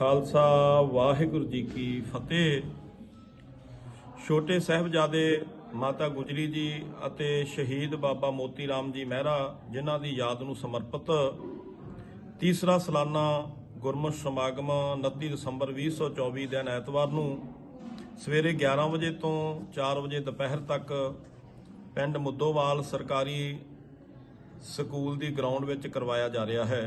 ਖਾਲਸਾ, ਵਾਹਿਗੁਰੂ ਜੀ ਕੀ ਫਤਿਹ। ਛੋਟੇ ਸਾਹਿਬਜ਼ਾਦੇ ਮਾਤਾ ਗੁਜਰੀ ਜੀ ਅਤੇ ਸ਼ਹੀਦ ਬਾਬਾ ਮੋਤੀ ਰਾਮ ਜੀ ਮਹਿਰਾ, ਜਿਨ੍ਹਾਂ ਦੀ ਯਾਦ ਨੂੰ ਸਮਰਪਿਤ ਤੀਸਰਾ ਸਾਲਾਨਾ ਗੁਰਮਤਿ ਸਮਾਗਮ 29 ਦਸੰਬਰ 2024 ਦਿਨ ਐਤਵਾਰ ਨੂੰ ਸਵੇਰੇ 11 ਵਜੇ ਤੋਂ 4 ਵਜੇ ਦੁਪਹਿਰ ਤੱਕ ਪਿੰਡ ਮੁੱਦੋਵਾਲ ਸਰਕਾਰੀ ਸਕੂਲ ਦੀ ਗਰਾਊਂਡ ਵਿੱਚ ਕਰਵਾਇਆ ਜਾ ਰਿਹਾ ਹੈ।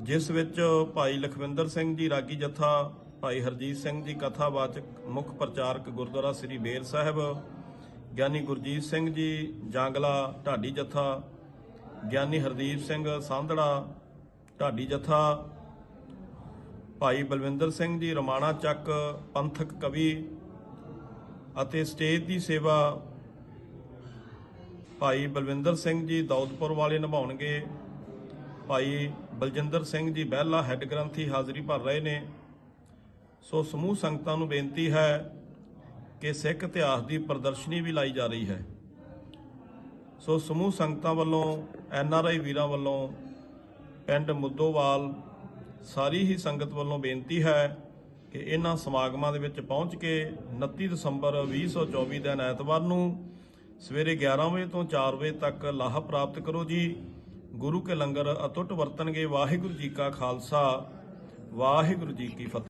ਜਿਸ ਵਿੱਚ ਭਾਈ ਲਖਵਿੰਦਰ ਸਿੰਘ ਜੀ, ਰਾਗੀ ਜਥਾ, ਭਾਈ ਹਰਜੀਤ ਸਿੰਘ ਜੀ, ਕਥਾਵਾਚਕ, ਮੁੱਖ ਪ੍ਰਚਾਰਕ ਗੁਰਦੁਆਰਾ ਸ੍ਰੀ ਬੇਰ ਸਾਹਿਬ, ਗਿਆਨੀ ਗੁਰਜੀਤ ਸਿੰਘ ਜੀ, ਜਾਂਗਲਾ, ਢਾਡੀ ਜਥਾ, ਗਿਆਨੀ ਹਰਦੀਪ ਸਿੰਘ ਸਾਂਧੜਾ, ਢਾਡੀ ਜਥਾ, ਭਾਈ ਬਲਵਿੰਦਰ ਸਿੰਘ ਜੀ, ਰਮਾਣਾ ਚੱਕ, ਪੰਥਕ ਕਵੀ ਅਤੇ ਸਟੇਜ ਦੀ ਸੇਵਾ ਭਾਈ ਬਲਵਿੰਦਰ ਸਿੰਘ ਜੀ ਦੌਦਪੁਰ ਵਾਲੇ ਨਿਭਾਉਣਗੇ। ਭਾਈ ਬਲਜਿੰਦਰ ਸਿੰਘ ਜੀ ਬਹਿਲਾ ਹੈੱਡ ਗ੍ਰੰਥੀ ਹਾਜ਼ਰੀ ਭਰ ਰਹੇ ਨੇ। ਸੋ ਸਮੂਹ ਸੰਗਤਾਂ ਨੂੰ ਬੇਨਤੀ ਹੈ ਕਿ ਸਿੱਖ ਇਤਿਹਾਸ ਦੀ ਪ੍ਰਦਰਸ਼ਨੀ ਵੀ ਲਾਈ ਜਾ ਰਹੀ ਹੈ। ਸੋ ਸਮੂਹ ਸੰਗਤਾਂ ਵੱਲੋਂ, ਐਨ ਆਰ ਆਈ ਵੀਰਾਂ ਵੱਲੋਂ, ਪਿੰਡ ਮੁੱਦੋਵਾਲ, ਸਾਰੀ ਹੀ ਸੰਗਤ ਵੱਲੋਂ ਬੇਨਤੀ ਹੈ ਕਿ ਇਹਨਾਂ ਸਮਾਗਮਾਂ ਦੇ ਵਿੱਚ ਪਹੁੰਚ ਕੇ 29 ਦਸੰਬਰ 2024 ਦਿਨ ਐਤਵਾਰ ਨੂੰ ਸਵੇਰੇ 11 ਵਜੇ ਤੋਂ 4 ਵਜੇ ਤੱਕ ਲਾਹਾ ਪ੍ਰਾਪਤ ਕਰੋ ਜੀ। ਗੁਰੂ ਕੇ ਲੰਗਰ ਅਤੁੱਟ ਵਰਤਣਗੇ ਵਾਹਿਗੁਰੂ ਜੀ ਕਾ ਖਾਲਸਾ ਵਾਹਿਗੁਰੂ ਜੀ ਕੀ ਫਤਿਹ।